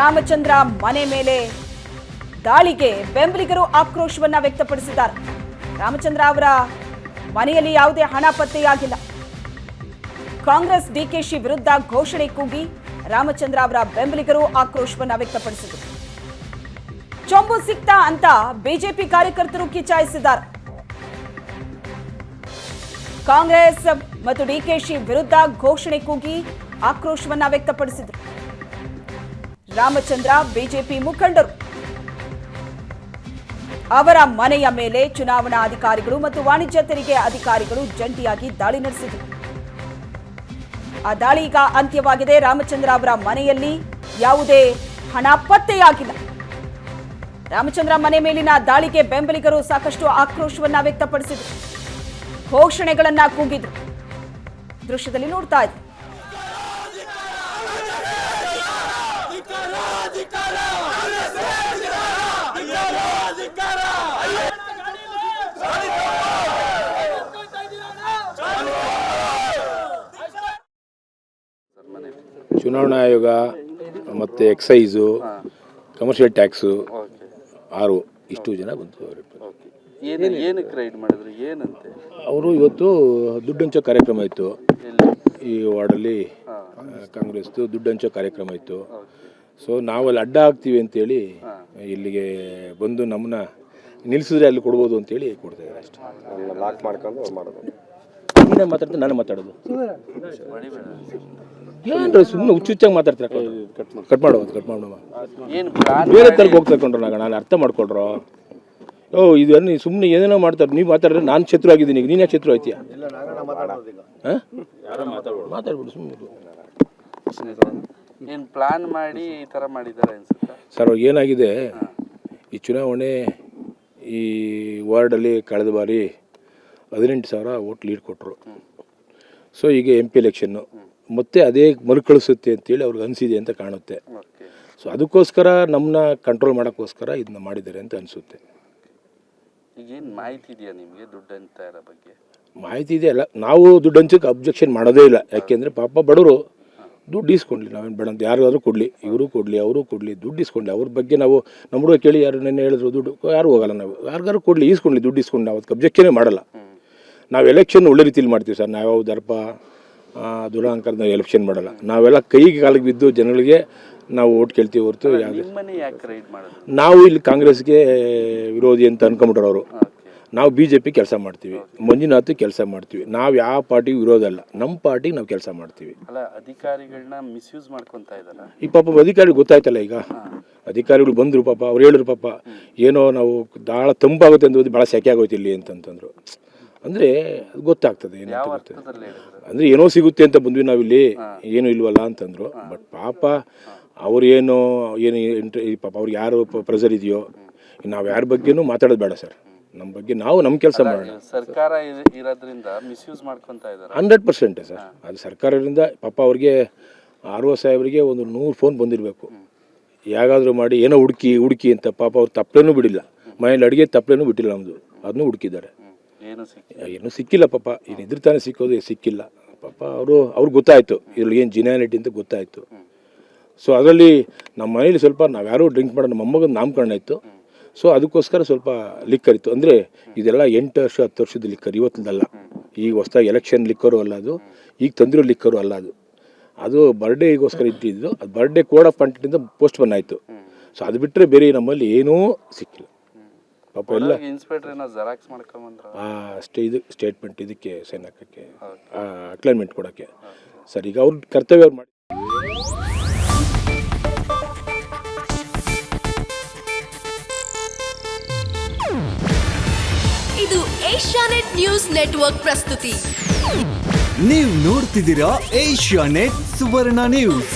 ರಾಮಚಂದ್ರ ಮನೆ ಮೇಲೆ ದಾಳಿಗೆ ಬೆಂಬಲಿಗರು ಆಕ್ರೋಶವನ್ನ ವ್ಯಕ್ತಪಡಿಸಿದ್ದಾರೆ. ರಾಮಚಂದ್ರ ಅವರ ಮನೆಯಲ್ಲಿ ಯಾವುದೇ ಹಣ ಪತ್ತೆಯಾಗಿಲ್ಲ. ಕಾಂಗ್ರೆಸ್ ಡಿಕೆಶಿ ವಿರುದ್ಧ ಘೋಷಣೆ ಕೂಗಿ ರಾಮಚಂದ್ರ ಅವರ ಬೆಂಬಲಿಗರು ಆಕ್ರೋಶವನ್ನ ವ್ಯಕ್ತಪಡಿಸಿದರು. ಚೊಂಬು ಸಿಕ್ತಾ ಅಂತ ಬಿಜೆಪಿ ಕಾರ್ಯಕರ್ತರು ಕಿಚಾಯಿಸಿದ್ದಾರೆ. ಕಾಂಗ್ರೆಸ್ ಮತ್ತು ಡಿಕೆಶಿ ವಿರುದ್ಧ ಘೋಷಣೆ ಕೂಗಿ ಆಕ್ರೋಶವನ್ನ ವ್ಯಕ್ತಪಡಿಸಿದರು. ರಾಮಚಂದ್ರ, ಬಿಜೆಪಿ ಮುಖಂಡರು. ಅವರ ಮನೆಯ ಮೇಲೆ ಚುನಾವಣಾ ಅಧಿಕಾರಿಗಳು ಮತ್ತು ವಾಣಿಜ್ಯ ತೆರಿಗೆ ಅಧಿಕಾರಿಗಳು ಜಂಟಿಯಾಗಿ ದಾಳಿ ನಡೆಸಿದರು ಆ ದಾಳಿ ಈಗ ಅಂತ್ಯವಾಗಿದೆ. ರಾಮಚಂದ್ರ ಅವರ ಮನೆಯಲ್ಲಿ ಯಾವುದೇ ಹಣ ಪತ್ತೆಯಾಗಿಲ್ಲ. ರಾಮಚಂದ್ರ ಮನೆ ಮೇಲಿನ ದಾಳಿಗೆ ಬೆಂಬಲಿಗರು ಸಾಕಷ್ಟು ಆಕ್ರೋಶವನ್ನ ವ್ಯಕ್ತಪಡಿಸಿದರು. ಘೋಷಣೆಗಳನ್ನ ಕೂಗಿದ್ರು. ದೃಶ್ಯದಲ್ಲಿ ನೋಡ್ತಾ ಇದ್ರು. ಚುನಾವಣಾ ಆಯೋಗ ಮತ್ತು ಎಕ್ಸೈಸು ಕಮರ್ಷಿಯಲ್ ಟ್ಯಾಕ್ಸು ಆರು ಇಷ್ಟು ಜನ ಬಂತು ಅವರು ಓಕೆ ಏನು ಏನಕ್ಕೆ ರೈಡ್ ಮಾಡಿದ್ರು? ಏನಂತೆ? ಅವರು ಇವತ್ತು ದುಡ್ಡು ಹಂಚೋ ಕಾರ್ಯಕ್ರಮ ಇತ್ತು. ಈ ವಾರ್ಡಲ್ಲಿ. ಕಾಂಗ್ರೆಸ್ದು ದುಡ್ಡು ಹಂಚೋ ಕಾರ್ಯಕ್ರಮ ಇತ್ತು. ಸೊ ನಾವಲ್ಲಿ ಅಡ್ಡ ಆಗ್ತೀವಿ ಅಂತೇಳಿ ಇಲ್ಲಿಗೆ ಬಂದು ನಮ್ಮನ್ನ ನಿಲ್ಲಿಸಿದ್ರೆ ಅಲ್ಲಿ ಕೊಡ್ಬೋದು ಅಂತೇಳಿ ಕೊಡ್ತಾ ಇದ್ದಾರೆ ಅಷ್ಟೇ. ಲಾಕ್ ಮಾಡ್ಕೊಂಡು ಮಾಡೋದು. ನೀನೇ ಮಾತಾಡ್ತೀನಿ ನಾನು ಮಾತಾಡೋದು. ಏನ್ರ ಸುಮ್ಮನೆ ಹುಚ್ಚುಚ್ಚಾಗಿ ಮಾತಾಡ್ತಾರೆ ಕಟ್ ಮಾಡೋ. ಕಟ್ ಮಾಡೋಣ ಬೇರೆ ತರಕ್ಕೆ ಹೋಗ್ತಾ ಕೊಂಡ್ರು ನಾನು ಅರ್ಥ ಮಾಡ್ಕೊಳ್ರೋ. ಓ ಇದು ನೀ ಸುಮ್ಮನೆ ಏನೇನೋ ಮಾಡ್ತಾರೆ ನೀವು ಮಾತಾಡಿದ್ರೆ ನಾನು ಶತ್ರು ಆಗಿದ್ದೀನಿ ಈಗ ನೀನು ಶತ್ರು ಆಯ್ತೀಯ? ಹಾಂ? ಮಾತಾಡ್ಬಿಡು ಸುಮ್ಮನೆ ಏನು ಪ್ಲಾನ್ ಮಾಡಿ ಈ ಥರ ಮಾಡಿದ್ದಾರೆ ಅನ್ಸುತ್ತಾ? ಸರ್ ಏನಾಗಿದೆ? ಈ ಚುನಾವಣೆ ಈ ವಾರ್ಡಲ್ಲಿ ಕಳೆದ ಬಾರಿ ಹದಿನೆಂಟು ಸಾವಿರ ಓಟ್ ಲೀಡ್ ಕೊಟ್ಟರು ಸೊ ಈಗ ಎಂ ಪಿ ಎಲೆಕ್ಷನ್ನು ಮತ್ತೆ ಅದೇ ಮರುಕಳಿಸುತ್ತೆ ಅಂತೇಳಿ ಅವ್ರಿಗೆ ಅನಿಸಿದೆ ಅಂತ ಕಾಣುತ್ತೆ. ಸೊ ಅದಕ್ಕೋಸ್ಕರ ನಮ್ಮನ್ನ ಕಂಟ್ರೋಲ್ ಮಾಡೋಕ್ಕೋಸ್ಕರ ಇದನ್ನ ಮಾಡಿದ್ದಾರೆ ಅಂತ ಅನಿಸುತ್ತೆ. ಈಗೇನು ಮಾಹಿತಿ ಇದೆಯಾ ನಿಮಗೆ ದುಡ್ಡು ಅಂತ ಇರೋ ಬಗ್ಗೆ? ಮಾಹಿತಿ ಇದೆಯಲ್ಲ ನಾವು ದುಡ್ಡು ಹಂಚಕ್ಕೆ ಅಬ್ಜೆಕ್ಷನ್ ಮಾಡೋದೇ ಇಲ್ಲ. ಯಾಕೆಂದರೆ ಪಾಪ ಬಡವರು ದುಡ್ಡು ಇಸ್ಕೊಂಡ್ಲಿ ನಾವೇನು ಬೇಡ ಅಂತ ಯಾರಿಗಾದ್ರೂ ಕೊಡಲಿ ಇವರು ಕೊಡಲಿ ಅವರು ಕೊಡಲಿ ದುಡ್ಡು ಇಸ್ಕೊಂಡ್ಲಿ ಅವ್ರ ಬಗ್ಗೆ ನಾವು ನಮ್ಮ ಹುಡುಗ ಕೇಳಿ ಯಾರು ನೆನ್ನೆ ಹೇಳಿದ್ರು ದುಡ್ಡು ಯಾರು ಹೋಗಲ್ಲ ನಾವು. ಯಾರಿಗಾರು ಕೊಡಲಿ ಇಸ್ಕೊಂಡ್ಲಿ ದುಡ್ಡು ಇಸ್ಕೊಂಡು ನಾವು ಅದಕ್ಕೆ ಅಬ್ಜೆಕ್ಷನೇ ಮಾಡಲ್ಲ. ನಾವು ಎಲೆಕ್ಷನ್ ಒಳ್ಳೆ ರೀತಿಯಲ್ಲಿ ಮಾಡ್ತೀವಿ ಸರ್ ನಾವು ದರ್ಪ ದುರಾಂಕರ ನಾವು ಎಲೆಕ್ಷನ್ ಮಾಡಲ್ಲ. ನಾವೆಲ್ಲ ಕೈಗೆ ಕಾಲಿಗೆ ಬಿದ್ದು ಜನಗಳಿಗೆ ನಾವು ಓಟ್ ಕೇಳ್ತೀವಿ ಹೊರತು ನಾವು ಇಲ್ಲಿ ಕಾಂಗ್ರೆಸ್ಗೆ ವಿರೋಧಿ ಅಂತ ಅನ್ಕೊಂಬಿಟ್ರು ಅವರು. ನಾವು ಬಿ ಜೆ ಪಿ ಕೆಲಸ ಮಾಡ್ತೀವಿ. ಮಂಜುನಾಥ್ ಕೆಲಸ ಮಾಡ್ತೀವಿ. ನಾವು ಯಾವ ಪಾರ್ಟಿಗೆ ವಿರೋಧ ಅಲ್ಲ. ನಮ್ಮ ಪಾರ್ಟಿಗೆ ನಾವು ಕೆಲಸ ಮಾಡ್ತೀವಿ. ಅಲ್ಲ ಅಧಿಕಾರಿಗಳನ್ನ ಮಿಸ್ಯೂಸ್ ಮಾಡ್ಕೊತಾ ಇದ್ದಾರಾ? ಈ ಪಾಪ ಅಧಿಕಾರಿ ಗೊತ್ತಾಯ್ತಲ್ಲ ಈಗ? ಅಧಿಕಾರಿಗಳು ಬಂದರು ಪಾಪ ಅವ್ರು ಹೇಳಿದ್ರು ಪಾಪ ಏನೋ ನಾವು ಭಾಳ ತಂಪಾಗುತ್ತೆ ಅಂತ ಭಾಳ ಸೆಕೆ ಆಗೋಯ್ತು ಇಲ್ಲಿ ಅಂತಂತಂದ್ರು. ಅಂದರೆ ಗೊತ್ತಾಗ್ತದೆ ಗೊತ್ತದೆ ಅಂದರೆ ಏನೋ ಸಿಗುತ್ತೆ ಅಂತ ಬಂದ್ವಿ ನಾವಿಲ್ಲಿ ಏನು ಇಲ್ವಲ್ಲ ಅಂತಂದ್ರು. ಬಟ್ ಪಾಪ ಅವ್ರೇನು ಏನು ಏನು ಇಂಟ್ರ ಪಾಪ ಅವ್ರಿಗೆ ಯಾರು ಪ್ರೆಸರ್ ಇದೆಯೋ ನಾವು ಯಾರ ಬಗ್ಗೆನೂ ಮಾತಾಡೋದು ಬೇಡ ಸರ್. ನಮ್ಮ ಬಗ್ಗೆ ನಾವು ನಮ್ಮ ಕೆಲಸ ಮಾಡೋಣ ಸರ್ಕಾರ ಇರ್- ಇರೋದ್ರಿಂದ ಮಿಸ್ಯೂಸ್ ಮಾಡ್ಕೊತಾ ಇದ್ದಾರೆ. Hundred percent sir. ಅದು ಸರ್ಕಾರದಿಂದ ಪಾಪ ಅವ್ರಿಗೆ ಆರ್ ಒ ಸಾಹೇಬರಿಗೆ ಒಂದು ನೂರು ಫೋನ್ ಬಂದಿರಬೇಕು. ಯಾಗಾದರೂ ಮಾಡಿ ಏನೋ ಹುಡುಕಿ ಹುಡುಕಿ ಅಂತ ಪಾಪ ಅವ್ರು ತಪ್ಪಲೇನೂ ಬಿಡಿಲ್ಲ. ಮನೇಲಿ ಅಡುಗೆ ತಪ್ಪಲೇನೂ ಬಿಟ್ಟಿಲ್ಲ ನಮ್ಮದು ಅದನ್ನೂ ಹುಡುಕಿದ್ದಾರೆ. ಏನು ಸಿಕ್ಕಿ ಏನೂ ಸಿಕ್ಕಿಲ್ಲ ಪಾಪ. ಏನು ಇದ್ರ ತಾನೇ ಸಿಕ್ಕೋದು ಸಿಕ್ಕಿಲ್ಲ. ಪಾಪ ಅವರು ಅವ್ರಿಗೆ ಗೊತ್ತಾಯಿತು. ಇದ್ರಲ್ಲಿ ಏನು ಜಿನಾಲಿಟಿ ಅಂತ ಗೊತ್ತಾಯಿತು. ಸೊ ಅದರಲ್ಲಿ ನಮ್ಮ ಮನೇಲಿ ಸ್ವಲ್ಪ ನಾವು ಯಾರೂ ಡ್ರಿಂಕ್ ಮಾಡೋ ನಮ್ಮ ನಾಮಕರಣ ಇತ್ತು. ಸೊ ಅದಕ್ಕೋಸ್ಕರ ಸ್ವಲ್ಪ ಲಿಕ್ಕರ್ ಇತ್ತು. ಅಂದರೆ ಇದೆಲ್ಲ ಎಂಟು ವರ್ಷ ಹತ್ತು ವರ್ಷದ ಲಿಕ್ಕರ್ ಇವತ್ತಿನದಲ್ಲ ಈಗ ಹೊಸ್ದಾಗಿ ಎಲೆಕ್ಷನ್ ಲಿಕ್ಕರು ಅಲ್ಲ ಅದು. ಈಗ ತಂದಿರೋ ಲಿಕ್ಕರು ಅಲ್ಲ ಅದು. ಅದು ಬರ್ಡೇಗೋಸ್ಕರ ಇಟ್ಟಿದ್ದು ಅದು ಬರ್ಡೇ ಕೋಡ್ ಆಫ್ ಕಂಟೆಂಟಿಂದ ಪೋಸ್ಟ್ ಆಯಿತು. ಸೊ ಅದು ಬಿಟ್ಟರೆ ಬೇರೆ ನಮ್ಮಲ್ಲಿ ಏನೂ ಸಿಕ್ಕಿಲ್ಲ. ಪಾಪ ಎಲ್ಲ ಇನ್ಸ್ಪೆಕ್ಟರ್ ಏನೋ ಜೆರಾಕ್ಸ್ ಮಾಡ್ಕೊಂಬಂದ್ರ. ಸ್ಟೇ ಇದು ಸ್ಟೇಟ್ಮೆಂಟ್ ಇದಕ್ಕೆ ಸೈನ್ ಹಾಕೋಕ್ಕೆ ಅಕ್ಲೈನ್ಮೆಂಟ್ ಕೊಡೋಕ್ಕೆ. ಸರ್ ಈಗ ಅವ್ರ ಕರ್ತವ್ಯ ಅವ್ರು ಮಾಡಿ. ಇದು ಏಷ್ಯಾನೆಟ್ ನ್ಯೂಸ್ ನೆಟ್ವರ್ಕ್ ಪ್ರಸ್ತುತಿ. ನೀವು ನೋಡ್ತಿದ್ದೀರಾ ಏಷ್ಯಾನೆಟ್ ಸುವರ್ಣ ನ್ಯೂಸ್.